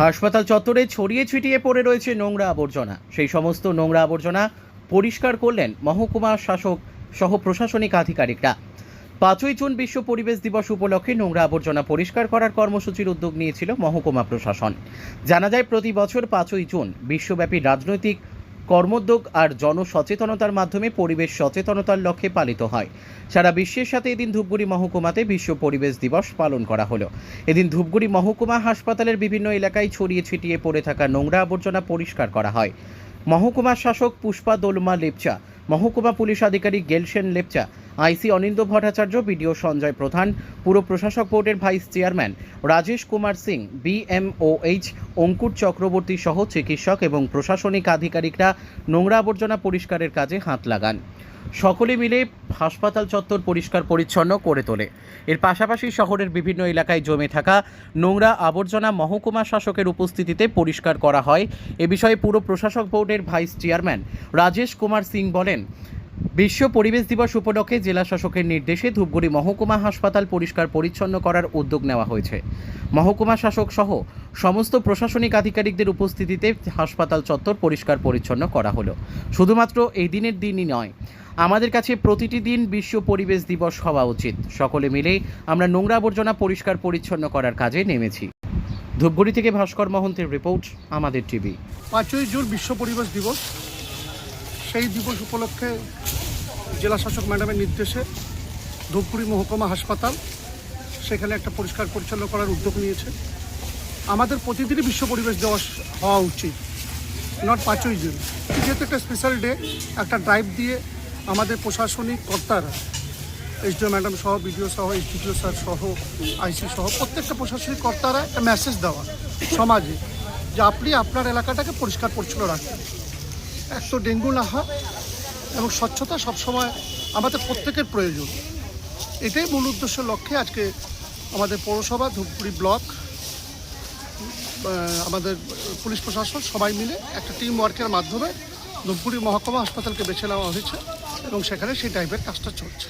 হাসপাতাল চত্বরে ছড়িয়ে ছিটিয়ে পড়ে রয়েছে নোংরা আবর্জনা। সেই সমস্ত নোংরা আবর্জনা পরিষ্কার করলেন মহকুমা শাসক সহ প্রশাসনিক আধিকারিকরা। পাঁচই জুন বিশ্ব পরিবেশ দিবস উপলক্ষে নোংরা আবর্জনা পরিষ্কার করার কর্মসূচির উদ্যোগ নিয়েছিল মহকুমা প্রশাসন। জানা যায়, প্রতি বছর পাঁচই জুন বিশ্বব্যাপী রাজনৈতিক কর্মোদ্যোগ আর জনসচেতনতার মাধ্যমে পরিবেশ সচেতনতার লক্ষ্যে পালিত হয়। সারা বিশ্বের সাথে এদিন ধূপগুড়ি মহকুমাতে বিশ্ব পরিবেশ দিবস পালন করা হলো। এদিন ধূপগুড়ি মহকুমা হাসপাতালের বিভিন্ন এলাকায় ছড়িয়ে ছিটিয়ে পড়ে থাকা নোংরা আবর্জনা পরিষ্কার করা হয়। মহকুমা শাসক পুষ্পা দোলমা লেপচা, মহকুমা পুলিশ আধিকারিক গেলসেন লেপচা আইসি অনিন্দ ভট্টাচার্য, বিডিও সঞ্জয় প্রধান, পুর প্রশাসক বোর্ডের vice chairman Rajesh Kumar Singh BMOH Ankur Chakraborty সহ চিকিৎসক এবং প্রশাসনিক আধিকারিকরা নোংরা আবর্জনা পরিষ্কারের কাজে হাত লাগান। সকলে মিলে হাসপাতাল চত্বর পরিষ্কার পরিচ্ছন্ন করে তোলে। এর পাশাপাশি শহরের বিভিন্ন এলাকায় জমে থাকা নোংরা আবর্জনা মহকুমা শাসকের উপস্থিতিতে পরিষ্কার করা হয়। এ বিষয়ে পুরো প্রশাসক বোর্ডের ভাইস চেয়ারম্যান রাজেশ কুমার সিং বলেন বিশ্ব পরিবেশ দিবস উপলক্ষে জেলা শাসকের নির্দেশে ধূপগুড়ি মহকুমা হাসপাতাল পরিষ্কার পরিচ্ছন্ন করার উদ্যোগ নেওয়া হয়েছে। মহকুমা শাসক সহ সমস্ত প্রশাসনিক আধিকারিকদের উপস্থিতিতে হাসপাতাল চত্বর পরিষ্কার পরিচ্ছন্ন করা হলো। শুধুমাত্র এই দিনের দিনই নয়, আমাদের কাছে প্রতিটি দিন বিশ্ব পরিবেশ দিবস হওয়া উচিত। সকলে মিলে আমরা নোংরা আবর্জনা পরিষ্কার পরিচ্ছন্ন করার কাজে নেমেছি। ধূপগুড়ি থেকে ভাস্কর মহন্তের রিপোর্ট, আমাদের টিভি। পাঁচই জুন বিশ্ব পরিবেশ দিবস। সেই দিবস উপলক্ষে জেলা শাসক ম্যাডামের নির্দেশে ধূপগুড়ি মহকুমা হাসপাতাল সেখানে একটা পরিষ্কার পরিচ্ছন্ন করার উদ্যোগ নিয়েছে। আমাদের প্রতিদিনই বিশ্ব পরিবেশ দিবস হওয়া উচিত নট পাঁচই জুন। যেহেতু একটা স্পেশাল ডে একটা ড্রাইভ দিয়ে আমাদের প্রশাসনিক কর্তারা এসডিও ম্যাডাম সহ বিডিও সহ এসডিপিও স্যার সহ আইসি সহ, প্রত্যেকটা প্রশাসনিক কর্তারা একটা মেসেজ দেওয়া সমাজে যে আপনি আপনার এলাকাটাকে পরিষ্কার পরিচ্ছন্ন রাখবেন এক তো ডেঙ্গু না হয় এবং স্বচ্ছতা সবসময় আমাদের প্রত্যেকের প্রয়োজন। এটাই মূল উদ্দেশ্য লক্ষ্যে আজকে আমাদের পৌরসভা, ধূপগুড়ি ব্লক আমাদের পুলিশ প্রশাসন সবাই মিলে একটা টিম ওয়ার্কের মাধ্যমে ধূপগুড়ি মহকুমা হাসপাতালকে বেছে নেওয়া হয়েছে এবং সেখানে সেই টাইপের কাজটা চলছে।